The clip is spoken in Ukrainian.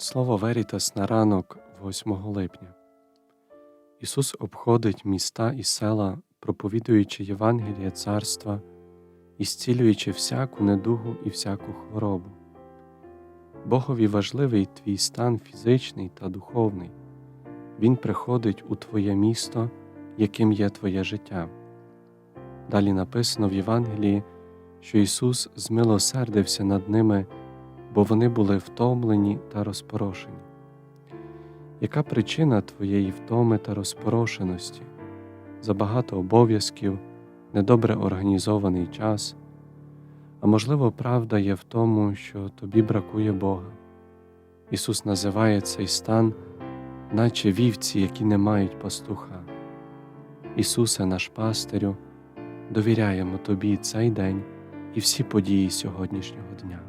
Слово Верітас на ранок 8 липня. Ісус обходить міста і села, проповідуючи Євангеліє Царства і зцілюючи всяку недугу і всяку хворобу. Богові важливий твій стан фізичний та духовний. Він приходить у Твоє місто, яким є Твоє життя. Далі написано в Євангелії, що Ісус змилосердився над ними бо вони були втомлені та розпорошені. Яка причина твоєї втоми та розпорошеності? Забагато обов'язків, недобре організований час, а можливо, правда є в тому, що тобі бракує Бога. Ісус називає цей стан, наче вівці, які не мають пастуха. Ісусе, наш пастирю, довіряємо Тобі цей день і всі події сьогоднішнього дня.